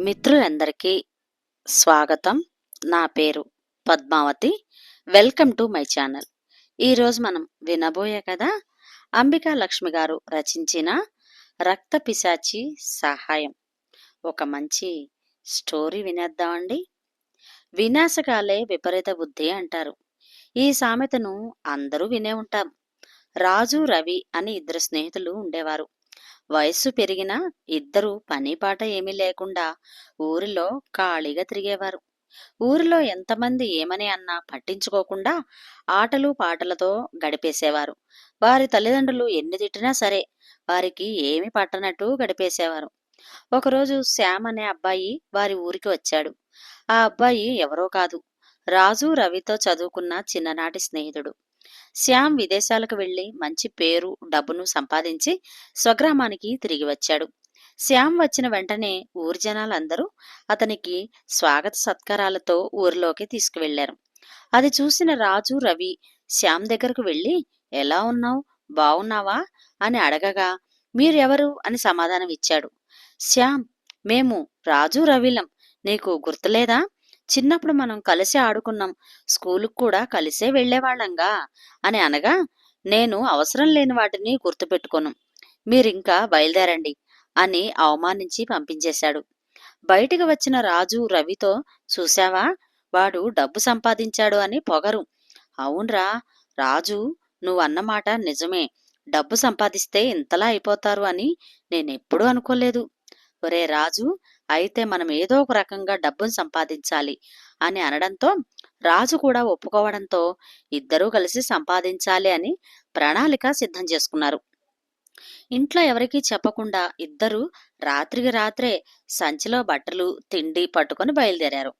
మిత్రులందరికీ స్వాగతం. నా పేరు Padmavathi. Welcome to my channel. ఈరోజు మనం వినబోయే కదా అంబికా లక్ష్మి గారు రచించిన రక్త పిశాచి సహాయం. ఒక మంచి స్టోరీ వినేద్దామండి. వినాశకాలే విపరీత బుద్ధి అంటారు. ఈ సామెతను అందరూ వినే ఉంటాం. రాజు రవి అని ఇద్దరు స్నేహితులు ఉండేవారు. వయస్సు పెరిగినా ఇద్దరు పనిపాట ఏమీ లేకుండా ఊరిలో ఖాళీగా తిరిగేవారు. ఊరిలో ఎంతమంది ఏమని అన్నా పట్టించుకోకుండా ఆటలు పాటలతో గడిపేసేవారు. వారి తల్లిదండ్రులు ఎన్ని తిట్టినా సరే వారికి ఏమి పట్టనట్టు గడిపేసేవారు. ఒకరోజు శ్యామ్ అనే అబ్బాయి వారి ఊరికి వచ్చాడు. ఆ అబ్బాయి ఎవరో కాదు రాజు రవితో చదువుకున్న చిన్ననాటి స్నేహితుడు. శ్యామ్ విదేశాలకు వెళ్ళి మంచి పేరు డబ్బును సంపాదించి స్వగ్రామానికి తిరిగి వచ్చాడు. శ్యామ్ వచ్చిన వెంటనే ఊరి జనాలందరూ అతనికి స్వాగత సత్కారాలతో ఊరిలోకి తీసుకువెళ్ళారు అది చూసిన రాజు రవి శ్యామ్ దగ్గరకు వెళ్ళి ఎలా ఉన్నావు? బావున్నావా? అని అడగగా మీరెవరు అని సమాధానం ఇచ్చాడు శ్యామ్ మేము రాజు రవిలం. నీకు గుర్తులేదా? చిన్నప్పుడు మనం కలిసి ఆడుకున్నాం. స్కూలుకు కూడా కలిసే వెళ్ళేవాళ్ళంగా అని అనగా నేను అవసరం లేని వాటిని గుర్తుపెట్టుకోను. మీరింకా బయలుదేరండి అని అవమానించి పంపించేశాడు. బయటికి వచ్చిన రాజు రవితో చూశావా? వాడు డబ్బు సంపాదించాడు అని పొగరు. అవునరా రాజు నువ్వన్నమాట నిజమే. డబ్బు సంపాదిస్తే ఇంతలా అయిపోతారు అని నేనెప్పుడూ అనుకోలేదు. ఒరే రాజు అయితే మనం ఏదో ఒక రకంగా డబ్బును సంపాదించాలి అని అనడంతో రాజు కూడా ఒప్పుకోవడంతో ఇద్దరూ కలిసి సంపాదించాలి అని ప్రణాళిక సిద్ధం చేసుకున్నారు. ఇంట్లో ఎవరికీ చెప్పకుండా ఇద్దరు రాత్రికి రాత్రే సంచిలో బట్టలు తిండి పట్టుకొని బయలుదేరారు.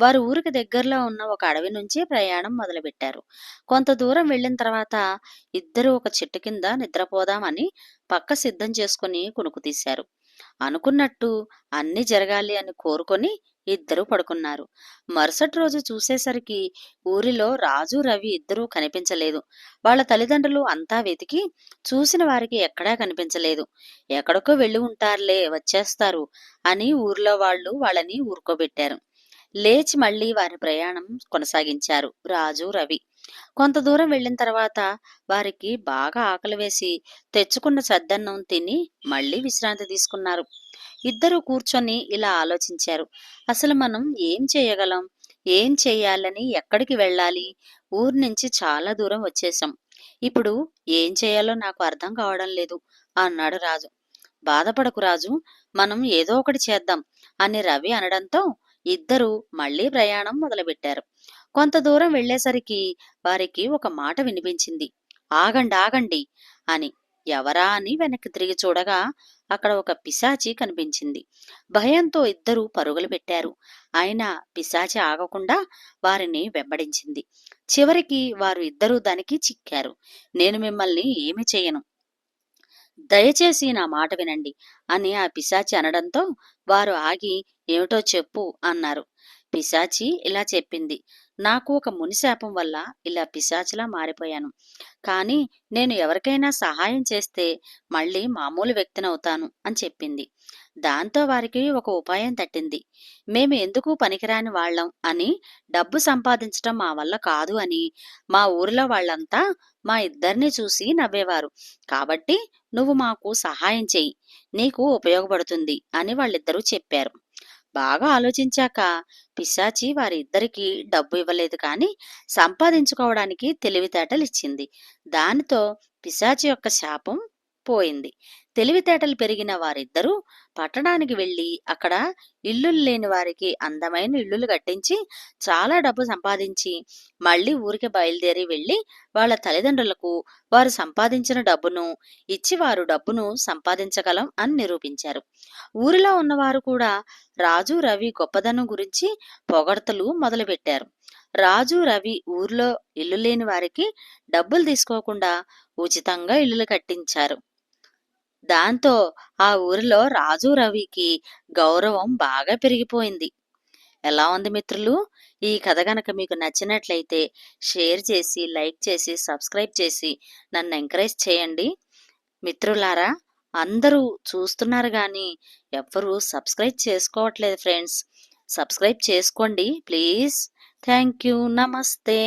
వారు ఊరికి దగ్గరలో ఉన్న ఒక అడవి నుంచి ప్రయాణం మొదలుపెట్టారు. కొంత దూరం వెళ్ళిన తర్వాత ఇద్దరు ఒక చెట్టు కింద నిద్రపోదామని పక్క సిద్ధం చేసుకుని కునుకు తీశారు. అనుకున్నట్టు అన్ని జరగాలి అని కోరుకొని ఇద్దరు పడుకున్నారు. మరుసటి రోజు చూసేసరికి ఊరిలో రాజు రవి ఇద్దరూ కనిపించలేదు. వాళ్ళ తల్లిదండ్రులు అంతా వెతికి చూసిన వారికి ఎక్కడా కనిపించలేదు. ఎక్కడికో వెళ్ళి ఉంటారులే వచ్చేస్తారు అని ఊర్లో వాళ్ళు వాళ్ళని ఊరుకోబెట్టారు. లేచి మళ్ళీ వారి ప్రయాణం కొనసాగించారు రాజు రవి. కొంత దూరం వెళ్ళిన తర్వాత వారికి బాగా ఆకలి వేసి తెచ్చుకున్న సద్దన్నం తిని మళ్ళీ విశ్రాంతి తీసుకున్నారు. ఇద్దరు కూర్చొని ఇలా ఆలోచించారు. అసలు మనం ఏం చేయగలం? ఏం చేయాలని ఎక్కడికి వెళ్ళాలి? ఊరు నుంచి చాలా దూరం వచ్చేసాం ఇప్పుడు ఏం చేయాలో నాకు అర్థం కావడం లేదు అన్నాడు రాజు. బాధపడకు రాజు మనం ఏదో ఒకటి చేద్దాం అని రవి అనడంతో ఇద్దరూ మళ్ళీ ప్రయాణం మొదలుపెట్టారు. కొంత దూరం వెళ్ళేసరికి వారికి ఒక మాట వినిపించింది. ఆగండి ఆగండి అని. ఎవరా అని వెనక్కి తిరిగి చూడగా అక్కడ ఒక పిశాచి కనిపించింది. భయంతో ఇద్దరు పరుగులు పెట్టారు. అయినా పిశాచి ఆగకుండా వారిని వెంబడించింది. చివరికి వారు ఇద్దరూ దానికి చిక్కారు. నేను మిమ్మల్ని ఏమి చేయను. దయచేసి నా మాట వినండి అని ఆ పిశాచి అనడంతో వారు ఆగి ఏమిటో చెప్పు అన్నారు. పిశాచి ఇలా చెప్పింది. నాకు ఒక మునిశాపం వల్ల ఇలా పిశాచిలా మారిపోయాను. కానీ నేను ఎవరికైనా సహాయం చేస్తే మళ్ళీ మామూలు వ్యక్తినవుతాను అని చెప్పింది. దాంతో వారికి ఒక ఉపాయం తట్టింది. మేము ఎందుకు పనికిరాని వాళ్ళం అని డబ్బు సంపాదించటం మా వల్ల కాదు అని మా ఊరిలో వాళ్ళంతా మా ఇద్దరిని చూసి నవ్వేవారు. కాబట్టి నువ్వు మాకు సహాయం చెయ్యి నీకు ఉపయోగపడుతుంది అని వాళ్ళిద్దరూ చెప్పారు. బాగా ఆలోచించాక పిశాచి వారిద్దరికీ డబ్బు ఇవ్వలేదు కానీ సంపాదించుకోవడానికి తెలివితేటలు ఇచ్చింది దానితో పిశాచి యొక్క శాపం పోయింది. తెలివితేటలు పెరిగిన వారిద్దరూ పట్టణానికి వెళ్ళి అక్కడ ఇల్లులు లేని వారికి అందమైన ఇల్లులు కట్టించి చాలా డబ్బు సంపాదించి మళ్ళీ ఊరికి బయలుదేరి వెళ్ళి వాళ్ళ తల్లిదండ్రులకు వారు సంపాదించిన డబ్బును ఇచ్చి వారు డబ్బును సంపాదించగలం అని నిరూపించారు. ఊరిలో ఉన్నవారు కూడా రాజు రవి గొప్పదనం గురించి పొగడ్తలు మొదలుపెట్టారు. రాజు రవి ఊర్లో ఇల్లు లేని వారికి డబ్బులు తీసుకోకుండా ఉచితంగా ఇల్లులు కట్టించారు. దాంతో ఆ ఊరిలో రాజు రవికి గౌరవం బాగా పెరిగిపోయింది. ఎలా ఉంది మిత్రులు? ఈ కథ గనక మీకు నచ్చినట్లయితే షేర్ చేసి లైక్ చేసి సబ్స్క్రైబ్ చేసి నన్ను ఎంకరేజ్ చేయండి. మిత్రులారా అందరూ చూస్తున్నారు కానీ ఎవ్వరూ సబ్స్క్రైబ్ చేసుకోవట్లేదు ఫ్రెండ్స్. సబ్స్క్రైబ్ చేసుకోండి ప్లీజ్. Thank you. నమస్తే.